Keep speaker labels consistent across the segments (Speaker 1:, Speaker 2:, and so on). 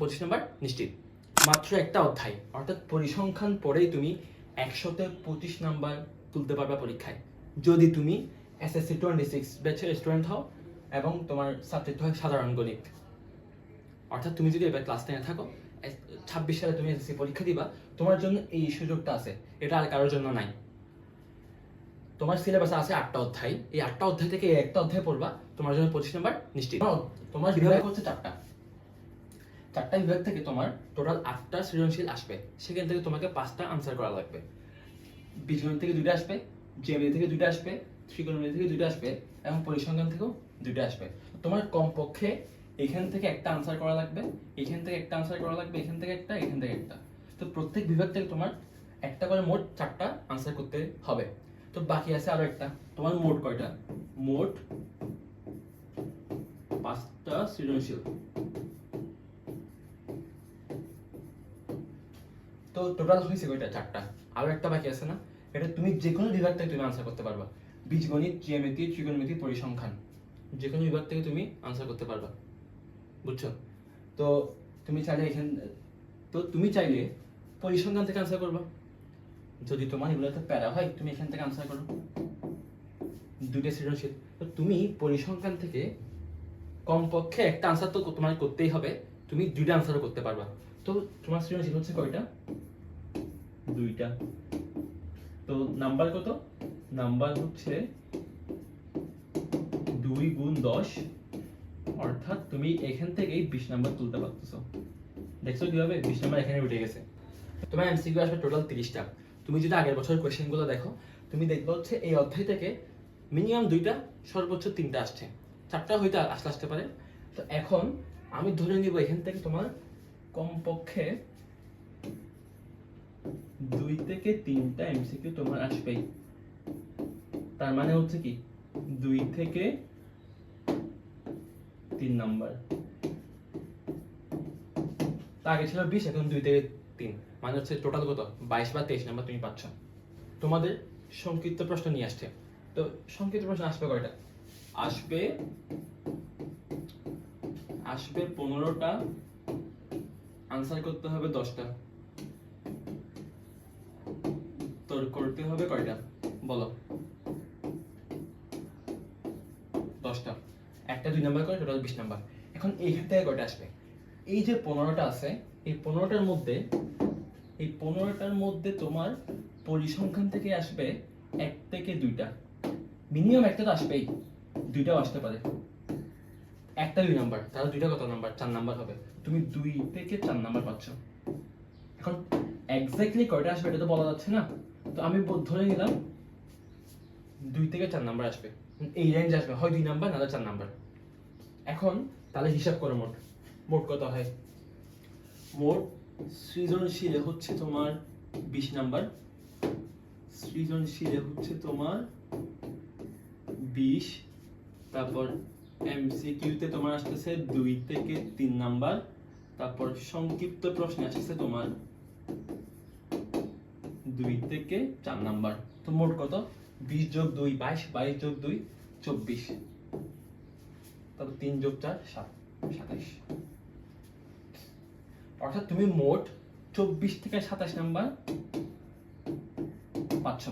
Speaker 1: পঁচিশ নাম্বার নিশ্চিত। মাত্র একটা অধ্যায়, অর্থাৎ পরিসংখ্যান তুমি একশোতে পঁচিশ নাম্বার তুলতে পারবে পরীক্ষায়। যদি তুমি এসএসসি টোয়েন্টি সিক্স ব্যাচের স্টুডেন্ট হও এবং তোমার সাবজেক্ট হয় সাধারণ গণিত। অর্থাৎ তুমি যদি এবার ক্লাস টেনে থাকো ছাব্বিশ সালে তুমি এসএসসি পরীক্ষা দিবা, তোমার জন্য এই সুযোগটা আছে। এটা আর কারোর জন্য নাই। তোমার সিলেবাসে আছে আটটা অধ্যায়। এই আটটা অধ্যায় থেকে একটা অধ্যায় পড়বা, তোমার জন্য পঁচিশ নাম্বার নিশ্চিত। তোমার হচ্ছে চারটা। চারটা বিভাগ থেকে তোমার টোটাল আটটা সৃজনশীল আসবে। সেখান থেকে তোমাকে পাঁচটা আনসার করা লাগবে। বীজগণিত থেকে দুইটা আসবে জিওমেট্রি থেকে দুইটা আসবে ত্রিকোণমিতি থেকে দুইটা আসবে, এবং পরিসংখ্যান থেকেও দুইটা আসবে। তোমার কমপক্ষে এখান থেকে একটা আনসার করা লাগবে, এখান থেকে একটা আনসার করা লাগবে, এখান থেকে একটা, এখান থেকে একটা। তো প্রত্যেক বিভাগ থেকে তোমার একটা করে মোট চারটা আনসার করতে হবে। তো বাকি আছে আরও একটা। তোমার মোট কয়টা? মোট পাঁচটা সৃজনশীল। তো টোটাল হয়েছে কয়টা? চারটা। আরও একটা বাকি আছে না? এটা তুমি যে কোনো বিভাগ থেকে তুমি আনসার করতে পারবা। বীজগণিত, জ্যামিতি, ত্রিকোণমিতি, পরিসংখ্যান। যে কোনো বিভাগ থেকে তুমি আনসার করতে পারবা। বুঝছ? তো তুমি চাইলে এখান, তো তুমি চাইলে পরিসংখ্যান থেকে আনসার করবা। যদি তোমার এগুলো এগুলোতে প্যারা হয়, তুমি এখান থেকে আনসার করো। দুইটা সৃজনশীল। তো তুমি পরিসংখ্যান থেকে কমপক্ষে একটা আনসার তো তোমার করতেই হবে। তুমি দুইটা আনসারও করতে পারবা। তো তোমার সৃজনশীল হচ্ছে কয়টা? দুইটা। তো নাম্বার কত? নাম্বার হচ্ছে দুই গুণ দশ। অর্থাৎ তুমি এখান থেকেই বিশ নাম্বার তুলতে পারতেছো। দেখছ কীভাবে? বিশ নাম্বার এখানে উঠে গেছে। তোমার এমসিকিউ আসবে টোটাল তিরিশটা। তুমি যদি আগের বছর কোয়েশ্চেনগুলো দেখো, তুমি দেখবে হচ্ছে এই অধ্যায় থেকে মিনিমাম দুইটা, সর্বোচ্চ তিনটা আসছে। চারটা হয়তো আসতে আসতে পারে। তো এখন আমি ধরে নিব এখান থেকে তোমার কমপক্ষে দুই থেকে তিনটা এমসিকিউ তোমার আসবেই। তার মানে হচ্ছে কি, দুই থেকে তিন নাম্বার। আগে ছিল বিশ, এখন দুই থেকে তিন। মানে হচ্ছে টোটাল কত? বাইশ বা তেইশ নাম্বার তুমি পাচ্ছ। তোমাদের সংক্ষিপ্ত প্রশ্ন নিয়ে আসছে। তো সংক্ষিপ্ত প্রশ্ন আসবে কয়টা? আসবে আসবে পনেরোটা আনসার করতে হবে দশটা। তোর করতে হবে কয়টা? বলো। দশটা। একটা দুই নাম্বার করে, টোটাল বিশ নাম্বার। এখন এইখান থেকে কয়টা আসবে? এই যে পনেরোটা আছে, এই পনেরোটার মধ্যে, এই পনেরোটার মধ্যে তোমার পরিসংখ্যান থেকে আসবে এক থেকে দুইটা। মিনিমাম একটা তো আসবেই। দুইটাও আসতে পারে। একটা দুই নাম্বার তাহলে দুইটা কত নাম্বার চার নাম্বার হবে। তুমি দুই থেকে চার নাম্বার পাচ্ছ। এখন এক্স্যাক্টলি কয়টা আসবে এটা তো বলা যাচ্ছে না। তো আমি ধরে নিলাম দুই থেকে চার নাম্বার আসবে। এই রেঞ্জ আসবে। হয় দুই নাম্বার নাহলে চার নাম্বার এখন তাহলে হিসাব করো মোট। মোট কত হয়? মোট সৃজনশীলে হচ্ছে তোমার বিশ নাম্বার সৃজনশীলে হচ্ছে তোমার বিশ। তারপর এমসিকিউতে তোমার আসতেছে দুই থেকে তিন নাম্বার, তারপর সংক্ষিপ্ত প্রশ্নে আসতেছে তোমার দুই থেকে চার নাম্বার। তো মোট কত? বিশ যোগ দুই, বাইশ বাইশ যোগ দুই, চব্বিশ। তারপর তিন যোগ চার, সাত, সাতাইশ। অর্থাৎ তুমি মোট চব্বিশ থেকে সাতাশ নাম্বার পাচ্ছ।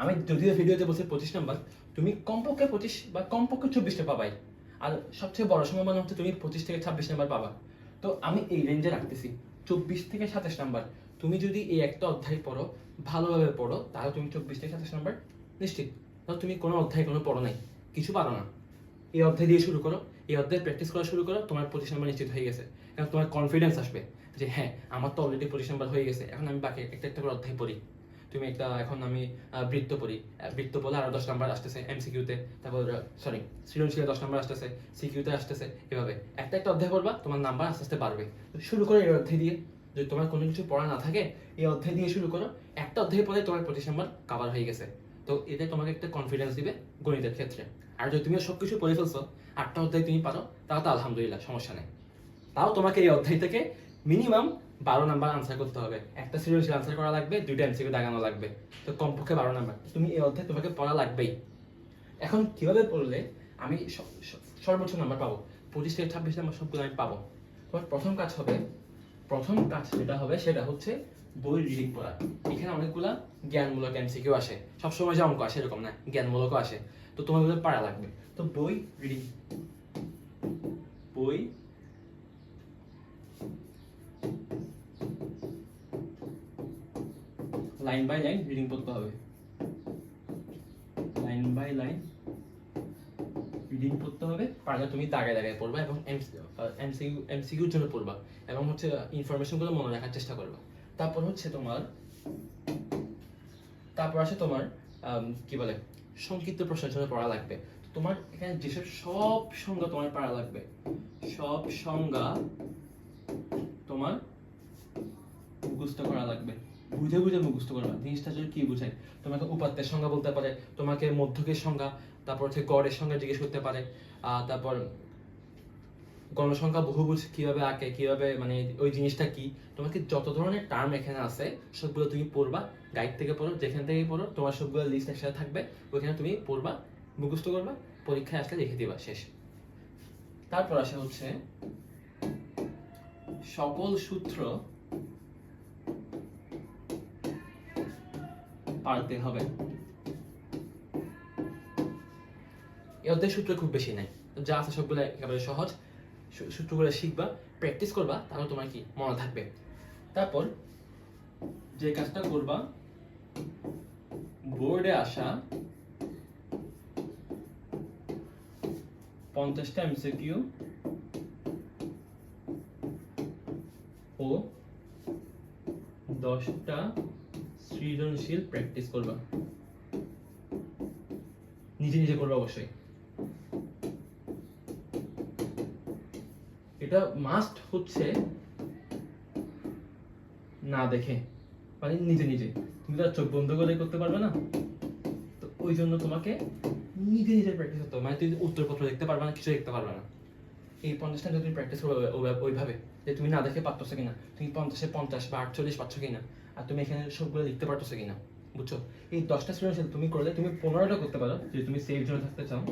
Speaker 1: আমি যদিও ভিডিওতে বলছি পঁচিশ নাম্বার, তুমি কমপক্ষে পঁচিশ বা কমপক্ষে চব্বিশটা পাবাই। আর সবচেয়ে বড় সম্ভাবনা হচ্ছে তুমি পঁচিশ থেকে ছাব্বিশ নাম্বার পাবা। তো আমি এই রেঞ্জে রাখতেছি। চব্বিশ থেকে সাতাশ নাম্বার। তুমি যদি এই একটা অধ্যায় পড়ো, ভালোভাবে পড়ো, তাহলে তুমি চব্বিশ থেকে সাতাশ নাম্বার নিশ্চিত। ধরো তুমি কোনো অধ্যায় কোনো পড়ো নাই। কিছু পারো না। এই অধ্যায় দিয়ে শুরু করো। এই অধ্যায় প্র্যাকটিস করা শুরু করো, তোমার পঁচিশ নাম্বার নিশ্চিত হয়ে গেছে। এখন তোমার কনফিডেন্স আসবে যে হ্যাঁ আমার তো অলরেডি পঁচিশ নাম্বার হয়ে গেছে। এখন আমি বাকি একটা একটা করে অধ্যায় পড়ি। তুমি একটা এখন আমি বৃত্ত পড়ি। বৃত্ত বলে আরও দশ নাম্বার আসতেছে এমসিকিউতে তারপর সরি সৃজনশীলে দশ নাম্বার আসতেছে সিকিউতে আসতেছে, এভাবে। একটা একটা অধ্যায় পড়বা, তোমার নাম্বার আস্তে আস্তে বাড়বে। শুরু করো এই অধ্যায় দিয়ে। যদি তোমার কোনো কিছু পড়া না থাকে, এই অধ্যায় দিয়ে শুরু করো। একটা অধ্যায় পড়ে তোমার পঁচিশ নাম্বার কাভার হয়ে গেছে। তো এটা তোমাকে একটা কনফিডেন্স দিবে গণিতের ক্ষেত্রে। আর যদি তুমি সব কিছু পড়ে ফেলছো, আটটা অধ্যায় তুমি পারো তাও তো আলহামদুলিল্লাহ, সমস্যা নেই। তাও তোমাকে এই অধ্যায় থেকে মিনিমাম বারো নাম্বার আনসার করতে হবে। একটা সিরিয়াল আনসার করা লাগবে, দুইটা এমসিকিউ দাগানো লাগবে। তো কমপক্ষে বারো নাম্বার। তুমি এই অধ্যায় তোমাকে পড়া লাগবেই। এখন কীভাবে পড়লে আমি সর্বোচ্চ নাম্বার পাবো? পঁচিশ থেকে ছাব্বিশ নাম্বার সবগুলো আমি পাবো। তোমার প্রথম কাজ হবে, প্রথম কাজ যেটা হবে সেটা হচ্ছে বই রিডিং পড়া। এখানে অনেকগুলা জ্ঞানমূলক এমসিকিউ আসে। সবসময় যে অঙ্ক আসে এরকম না, জ্ঞানমূলকও আসে। তো তোমার পারা লাগবে। তো বই রিডিং বই লাইন বাই লাইন রিডিং পড়তে হবে লাইন বাই লাইন রিডিং পড়তে হবে। পারলে তুমি দাগে দাগে পড়বা এবং এমসিকিউ এমসিকিউর জন্য পড়বা এবং হচ্ছে ইনফরমেশনগুলো মনে রাখার চেষ্টা করবা। তারপর হচ্ছে তোমার, তারপর আসে তোমার কি বলে, সংক্ষিপ্ত প্রশ্নের জন্য পড়া লাগবে। তোমার এখানে যেসব সব সংজ্ঞা তোমার পড়া লাগবে, সব সংজ্ঞা তোমার মুখস্থ করা লাগবে। বুঝে বুঝে মুখস্থ করবা জিনিসটা আসলে কি বোঝায় তোমাকে উপাত্তের সংজ্ঞা বলতে পারে, তোমাকে মধ্যকের সংজ্ঞা, তারপর হচ্ছে গড়ের সংজ্ঞা জিজ্ঞেস করতে পারে তারপর গণসংখ্যা বহুভুজ কীভাবে আঁকে, কীভাবে মানে ওই জিনিসটা কি? তোমাকে যত ধরনের টার্ম এখানে আছে, সবগুলো তুমি পড়বা গাইড থেকে পড়ো, যেখান থেকে পড়ো, তোমার সবগুলো লিস্ট একসাথে থাকবে, ওইখানে তুমি পড়বা, মুখস্থ করবা, পরীক্ষায় আসলে লিখে দিবা, শেষ। তারপর আসা হচ্ছে, সকল সূত্র পারতে হবে। এই অধ্যায় সূত্র খুব বেশি নাই। যা আছে সবগুলো একেবারে সহজ। সূত্রগুলো শিখবা প্র্যাকটিস করবা তাহলে তোমার কি মনে থাকবে। তারপর যে কাজটা করবা বোর্ডে আসা পঞ্চাশটা এমসিকিউ ও দশটা সৃজনশীল প্র্যাকটিস করবা। নিজে নিজে করবা অবশ্যই। এটা মাস্ট হচ্ছে না দেখে মানে নিজে নিজে। তুমি তো চোখ বন্ধ করে করতে পারবে না। তো ওই জন্য তোমাকে নিজে নিজে প্র্যাকটিস করতে হবে। মানে তুমি উত্তরপত্র দেখতে পারবে না কিছু দেখতে পারবে না। এই পঞ্চাশটা তুমি প্র্যাকটিস করবে ওইভাবে, যে তুমি না দেখে পারতেছো কিনা, তুমি পঞ্চাশে পঞ্চাশ বা আটচল্লিশ পাচ্ছ কিনা আর তুমি এখানে সবগুলো লিখতে পারতেছো কিনা, বুঝছ? এই দশটা সৃজনশীল তুমি করলে, তুমি পনেরোটা করতে পারো, যদি তুমি সেফ জোনে থাকতে চাও।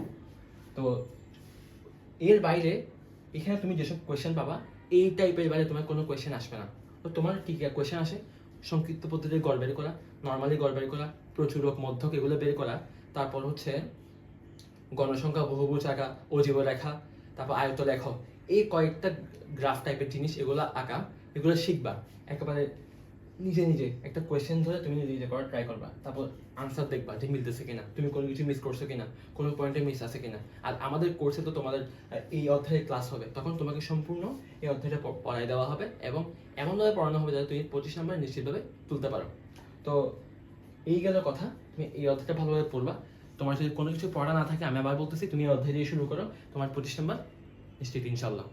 Speaker 1: তো এর বাইরে এখানে তুমি যেসব কোয়েশ্চেন পাবা, এই টাইপের বাইরে তোমার কোনো কোয়েশ্চেন আসবে না। তো তোমার কি কি কোয়েশ্চেন আসে? সংক্ষিপ্ত পদ্ধতিতে গড় বের করা নর্মালি গড় বের করা প্রচুরক মধ্যক এগুলো বের করা, তারপর হচ্ছে গণসংখ্যা, বহুভুজ আঁকা, অজীব রেখা, তারপর আয়ত লেখ এই কয়েকটা গ্রাফ টাইপের জিনিস এগুলো আঁকা, এগুলো শিখবা। একেবারে নিজে নিজে একটা কোয়েশ্চেন ধরে তুমি নিজে নিজে করার ট্রাই করবা। তারপর আনসার দেখবা যে মিলতেছে কিনা, তুমি কোনো কিছু মিস করছ কিনা, কোনো পয়েন্টে মিস আছে কিনা। আর আমাদের কোর্সে তো তোমাদের এই অধ্যায়ের ক্লাস হবে, তখন তোমাকে সম্পূর্ণ এই অধ্যায়টা পড়াই দেওয়া হবে এবং এমনভাবে পড়ানো হবে যাতে তুমি পঁচিশ নাম্বার নিশ্চিতভাবে তুলতে পারো। তো এই গেল কথা, তুমি এই অধ্যায়টা ভালোভাবে পড়বা। তোমার যদি কোনো কিছু পড়া না থাকে, আমি আবার বলতেছি, তুমি এই অধ্যায় দিয়ে শুরু করো, তোমার পঁচিশ নাম্বার নিশ্চিত ইনশাল্লাহ